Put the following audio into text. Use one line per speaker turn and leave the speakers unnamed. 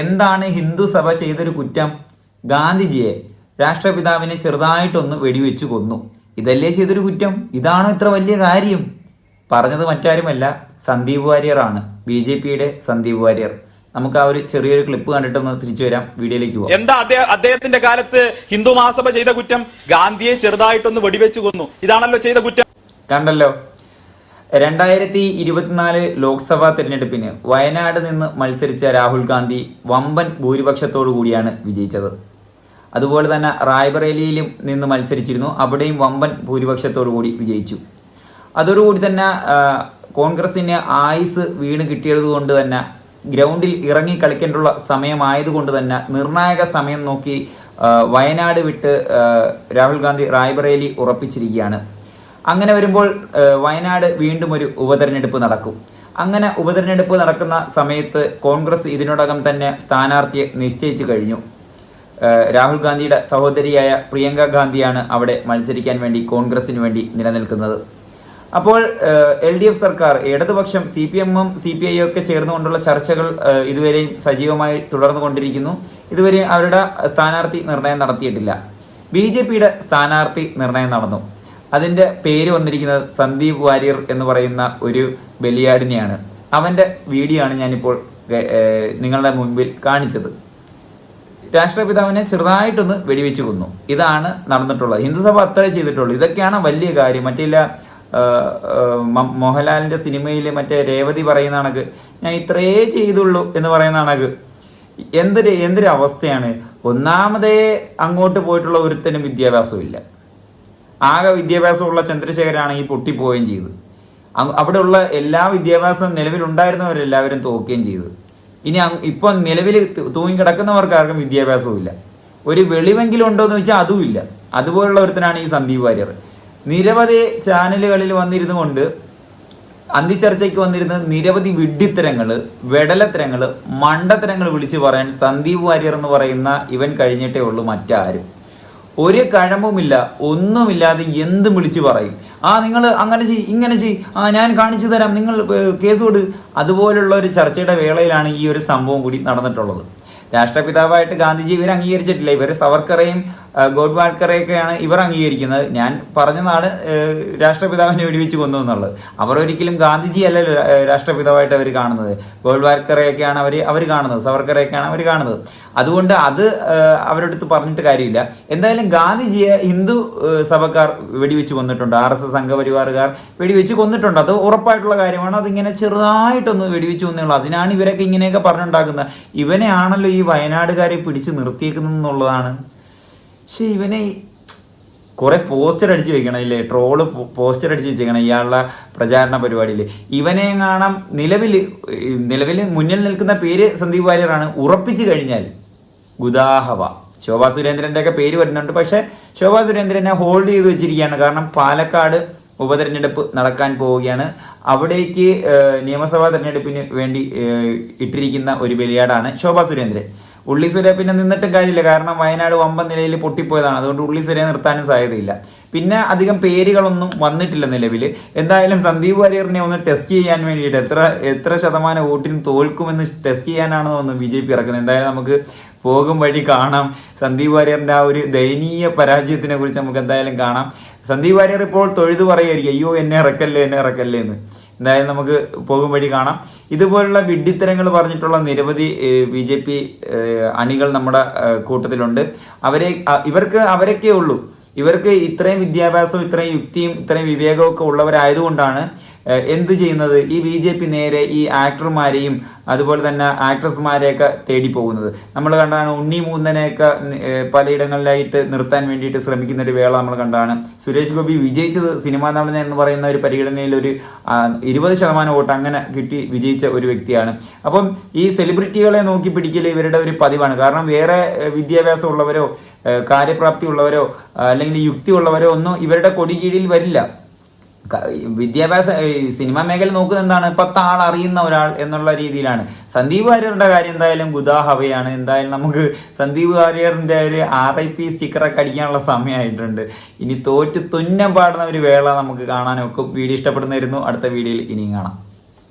എന്താണ് ഹിന്ദു സഭ ചെയ്തൊരു കുറ്റം? ഗാന്ധിജിയെ രാഷ്ട്രപിതാവിനെ ചെറുതായിട്ടൊന്ന് വെടിവെച്ച് കൊന്നു. ഇതല്ലേ ചെയ്തൊരു കുറ്റം? ഇതാണോ ഇത്ര വലിയ കാര്യം? പറഞ്ഞത് മറ്റാരുമല്ല സന്ദീപ് വാര്യറാണ് ബി ജെ പിയുടെ സന്ദീപ് വാര്യർ. നമുക്ക് ആ ഒരു ചെറിയൊരു ക്ലിപ്പ് കണ്ടിട്ടൊന്ന് തിരിച്ചു വരാം. വീഡിയോയിലേക്ക് പോകാം
എന്താ അദ്ദേഹം അദ്ദേഹത്തിന്റെ കാലത്ത് ഹിന്ദു മഹാസഭ ചെയ്ത കുറ്റം? ഗാന്ധിയെ ചെറുതായിട്ടൊന്ന് വെടിവെച്ച് കൊന്നു. ഇതാണല്ലോ ചെയ്ത കുറ്റം.
കണ്ടല്ലോ. രണ്ടായിരത്തി ഇരുപത്തിനാല് ലോക്സഭാ തെരഞ്ഞെടുപ്പിന് വയനാട് നിന്ന് മത്സരിച്ച രാഹുൽ ഗാന്ധി വമ്പൻ ഭൂരിപക്ഷത്തോടു കൂടിയാണ് വിജയിച്ചത്. അതുപോലെ തന്നെ റായ്ബറേലിയിലും നിന്ന് മത്സരിച്ചിരുന്നു. അവിടെയും വമ്പൻ ഭൂരിപക്ഷത്തോടു കൂടി വിജയിച്ചു. അതോടുകൂടി തന്നെ കോൺഗ്രസിന് ആയുസ് വീണ് കിട്ടിയത് കൊണ്ട് തന്നെ ഗ്രൗണ്ടിൽ ഇറങ്ങി കളിക്കേണ്ടുള്ള സമയമായതുകൊണ്ട് തന്നെ നിർണായക സമയം നോക്കി വയനാട് വിട്ട് രാഹുൽ ഗാന്ധി റായ്ബറേലി ഉറപ്പിച്ചിരിക്കുകയാണ്. അങ്ങനെ വരുമ്പോൾ വയനാട് വീണ്ടും ഒരു ഉപതെരഞ്ഞെടുപ്പ് നടക്കും. അങ്ങനെ ഉപതെരഞ്ഞെടുപ്പ് നടക്കുന്ന സമയത്ത് കോൺഗ്രസ് ഇതിനോടകം തന്നെ സ്ഥാനാർത്ഥിയെ നിശ്ചയിച്ചു കഴിഞ്ഞു. രാഹുൽ ഗാന്ധിയുടെ സഹോദരിയായ പ്രിയങ്ക ഗാന്ധിയാണ് അവിടെ മത്സരിക്കാൻ വേണ്ടി കോൺഗ്രസിന് വേണ്ടി നിലനിൽക്കുന്നത്. അപ്പോൾ എൽ ഡി എഫ് സർക്കാർ ഇടതുപക്ഷം സി പി എമ്മും സി പി ഐ ഒക്കെ ചേർന്നുകൊണ്ടുള്ള ചർച്ചകൾ ഇതുവരെയും സജീവമായി തുടർന്നുകൊണ്ടിരിക്കുന്നു ഇതുവരെ അവരുടെ സ്ഥാനാർത്ഥി നിർണയം നടത്തിയിട്ടില്ല. ബി ജെ പിയുടെ സ്ഥാനാർത്ഥി നിർണയം നടന്നു. അതിന്റെ പേര് വന്നിരിക്കുന്നത് സന്ദീപ് വാര്യർ എന്ന് പറയുന്ന ഒരു ബലിയാടിനെയാണ്. അവന്റെ വീഡിയോ ആണ് ഞാനിപ്പോൾ നിങ്ങളുടെ മുൻപിൽ കാണിച്ചത്. രാഷ്ട്രപിതാവിനെ ചെറുതായിട്ടൊന്ന് വെടിവെച്ച് കൊന്നു. ഇതാണ് നടന്നിട്ടുള്ളത്. ഹിന്ദുസഭ അത്രേ ചെയ്തിട്ടുള്ളൂ. ഇതൊക്കെയാണ് വലിയ കാര്യം. മറ്റില്ല മോഹൻലാലിന്റെ സിനിമയിൽ മറ്റേ രേവതി പറയുന്ന കണക്ക് ഞാൻ ഇത്രേ ചെയ്തുള്ളൂ എന്ന് പറയുന്ന കണക്ക്. എന്തൊരു എന്തൊരു അവസ്ഥയാണ്. ഒന്നാമതേ അങ്ങോട്ട് പോയിട്ടുള്ള ഒരുത്തനും വിദ്യാഭ്യാസവും ഇല്ല ആകെ വിദ്യാഭ്യാസമുള്ള ചന്ദ്രശേഖരാണ് ഈ പൊട്ടിപ്പോവുകയും ചെയ്തു അ- അവിടെയുള്ള എല്ലാ വിദ്യാഭ്യാസം നിലവിലുണ്ടായിരുന്നവരെല്ലാവരും തോക്കുകയും ചെയ്തു ഇനി ഇപ്പോൾ ഇപ്പൊ നിലവിൽ തു- തൂങ്ങിക്കിടക്കുന്നവർക്ക് ആർക്കും വിദ്യാഭ്യാസവും ഇല്ല ഒരു വെളിവെങ്കിലും ഉണ്ടോ എന്ന് വെച്ചാൽ അതും ഇല്ല അതുപോലുള്ള ഒരുത്തനാണ് ഈ സന്ദീപ് വാര്യർ. നിരവധി ചാനലുകളിൽ വന്നിരുന്നു കൊണ്ട് അന്തിച്ചർച്ചയ്ക്ക് വന്നിരുന്ന നിരവധി വിഡ്ഢിത്തരങ്ങൾ വെടലത്തരങ്ങൾ മണ്ടത്തരങ്ങൾ വിളിച്ചു പറയാൻ സന്ദീപ് വാര്യർ എന്ന് പറയുന്ന ഇവൻ കഴിഞ്ഞിട്ടേ ഉള്ളൂ മറ്റാരും. ഒരു കഴമ്പുമില്ല ഒന്നുമില്ലാതെ എന്തും വിളിച്ചു പറയും. ആ നിങ്ങൾ അങ്ങനെ ചെയ് ഇങ്ങനെ ചെയ്. ആ ഞാൻ കാണിച്ചു തരാം നിങ്ങൾ കേസ് കൊടു. അതുപോലുള്ള ഒരു ചർച്ചയുടെ വേളയിലാണ് ഈ ഒരു സംഭവം കൂടി നടന്നിട്ടുള്ളത്. രാഷ്ട്രപിതാവായിട്ട് ഗാന്ധിജി ഇവർ അംഗീകരിച്ചിട്ടില്ല. ഇവർ സവർക്കറേയും ഗോഡ്വാൾക്കറെയൊക്കെയാണ് ഇവർ അംഗീകരിക്കുന്നത്. ഞാൻ പറഞ്ഞതാണ് രാഷ്ട്രപിതാവിനെ വെടിവെച്ച് കൊന്നു എന്നുള്ളത്. അവർ ഒരിക്കലും ഗാന്ധിജി അല്ലല്ലോ രാഷ്ട്രപിതാവായിട്ട് അവർ കാണുന്നത്. ഗോഡ്വാൾക്കറെയൊക്കെയാണ് അവർ അവർ കാണുന്നത്. സവർക്കറെയൊക്കെയാണ് അവർ കാണുന്നത്. അതുകൊണ്ട് അത് അവരുടെ അടുത്ത് പറഞ്ഞിട്ട് കാര്യമില്ല. എന്തായാലും ഗാന്ധിജിയെ ഹിന്ദു സഭക്കാർ വെടിവെച്ച് കൊന്നിട്ടുണ്ട്. ആർ എസ് എസ് സംഘപരിവാറുകാർ വെടിവെച്ച് കൊന്നിട്ടുണ്ട്. അത് ഉറപ്പായിട്ടുള്ള കാര്യമാണ്. അതിങ്ങനെ ചെറുതായിട്ടൊന്ന് വെടിവെച്ച് കൊന്നുള്ളൂ അതിനാണ് ഇവരൊക്കെ ഇങ്ങനെയൊക്കെ പറഞ്ഞുണ്ടാക്കുന്നത്. ഇവനെയാണല്ലോ ഈ വയനാടുകാരെ പിടിച്ച് നിർത്തിയേക്കുന്നത് എന്നുള്ളതാണ് പക്ഷെ ഇവനെ കുറെ പോസ്റ്റർ അടിച്ച് വെക്കണം ഇല്ലേ? ട്രോൾ പോസ്റ്റർ അടിച്ച് വെച്ചേക്കണം ഇയാളുടെ പ്രചാരണ പരിപാടിയിൽ ഇവനെ കാണാം നിലവിൽ നിലവിൽ മുന്നിൽ നിൽക്കുന്ന പേര് സന്ദീപ് വാര്യറാണ് ഉറപ്പിച്ചു കഴിഞ്ഞാൽ ഗുദാഹവ. ശോഭാ സുരേന്ദ്രന്റെ ഒക്കെ പേര് വരുന്നുണ്ട്. പക്ഷേ ശോഭാ സുരേന്ദ്രനെ ഹോൾഡ് ചെയ്ത് വെച്ചിരിക്കുകയാണ്. കാരണം പാലക്കാട് ഉപതെരഞ്ഞെടുപ്പ് നടക്കാൻ പോവുകയാണ്. അവിടേക്ക് നിയമസഭാ തെരഞ്ഞെടുപ്പിന് വേണ്ടി ഇട്ടിരിക്കുന്ന ഒരു ബലിയാടാണ് ശോഭാ സുരേന്ദ്രൻ. ഉള്ളി സുര പിന്നെ നിന്നിട്ടും കാര്യമില്ല. കാരണം വയനാട് വമ്പൻ നിലയിൽ പൊട്ടിപ്പോയതാണ്. അതുകൊണ്ട് ഉള്ളി സുരയെ നിർത്താനും സാധ്യതയില്ല. പിന്നെ അധികം പേരുകളൊന്നും വന്നിട്ടില്ല നിലവിൽ. എന്തായാലും സന്ദീപ് വാര്യറിനെ ഒന്ന് ടെസ്റ്റ് ചെയ്യാൻ വേണ്ടിയിട്ട് എത്ര എത്ര ശതമാനം വോട്ടിന് തോൽക്കുമെന്ന് ടെസ്റ്റ് ചെയ്യാനാണെന്ന് ഒന്ന് ബി ജെ പി ഇറക്കുന്നത്. എന്തായാലും നമുക്ക് പോകും വഴി കാണാം. സന്ദീപ് വാര്യറിന്റെ ആ ഒരു ദയനീയ പരാജയത്തിനെ കുറിച്ച് നമുക്ക് എന്തായാലും കാണാം. സന്ദീപ് വാര്യർ ഇപ്പോൾ തൊഴുതു പറയുമായിരിക്കും അയ്യോ എന്നെ ഇറക്കല്ലേ എന്നെ ഇറക്കല്ലേ എന്ന്. എന്തായാലും നമുക്ക് പോകും വഴി കാണാം. ഇതുപോലുള്ള വിഡ്ഢിത്തരങ്ങൾ പറഞ്ഞിട്ടുള്ള നിരവധി ബി ജെ പി അണികൾ നമ്മുടെ കൂട്ടത്തിലുണ്ട്. അവരെ ഇവർക്ക് അവരൊക്കെ ഉള്ളൂ. ഇവർക്ക് ഇത്രയും വിദ്യാഭ്യാസവും ഇത്രയും യുക്തിയും ഇത്രയും വിവേകവും ഒക്കെ ഉള്ളവരായതുകൊണ്ടാണ് എന്ത് ചെയ്യുന്നത്? ഈ ബി ജെ പി നേരെ ഈ ആക്ടർമാരെയും അതുപോലെ തന്നെ ആക്ട്രസ്മാരെയൊക്കെ തേടി പോകുന്നത് നമ്മൾ കണ്ടാണ് ഉണ്ണി മൂന്നനെയൊക്കെ പലയിടങ്ങളിലായിട്ട് നിർത്താൻ വേണ്ടിയിട്ട് ശ്രമിക്കുന്ന ഒരു വേള നമ്മൾ കണ്ടാണ്. സുരേഷ് ഗോപി വിജയിച്ചത് സിനിമാ നടൻ എന്ന് പറയുന്ന ഒരു പരിഗണനയിൽ ഒരു ഇരുപത് ശതമാനം വോട്ട് അങ്ങനെ കിട്ടി വിജയിച്ച ഒരു വ്യക്തിയാണ്. അപ്പം ഈ സെലിബ്രിറ്റികളെ നോക്കി പിടിക്കൽ ഇവരുടെ ഒരു പതിവാണ്. കാരണം വേറെ വിദ്യാഭ്യാസം ഉള്ളവരോ കാര്യപ്രാപ്തി ഉള്ളവരോ അല്ലെങ്കിൽ യുക്തി ഉള്ളവരോ ഒന്നും ഇവരുടെ കൊടി കീഴിൽ വരില്ല. വിദ്യാഭ്യാസ സിനിമാ മേഖല നോക്കുന്ന എന്താണ്? പത്ത് ആൾ അറിയുന്ന ഒരാൾ എന്നുള്ള രീതിയിലാണ്. സന്ദീപ് വാര്യറുടെ കാര്യം എന്തായാലും ഗുദാഹവയാണ് എന്തായാലും നമുക്ക് സന്ദീപ് വാര്യറിന്റെ ഒരു ആർ ഐ പി സ്റ്റിക്കറൊക്കെ അടിക്കാനുള്ള സമയമായിട്ടുണ്ട്. ഇനി തോറ്റ് തുന്നം പാടുന്ന ഒരു വേള നമുക്ക് കാണാനൊക്കെ വീഡിയോ ഇഷ്ടപ്പെടുന്നതായിരുന്നു. അടുത്ത വീഡിയോയിൽ ഇനിയും കാണാം.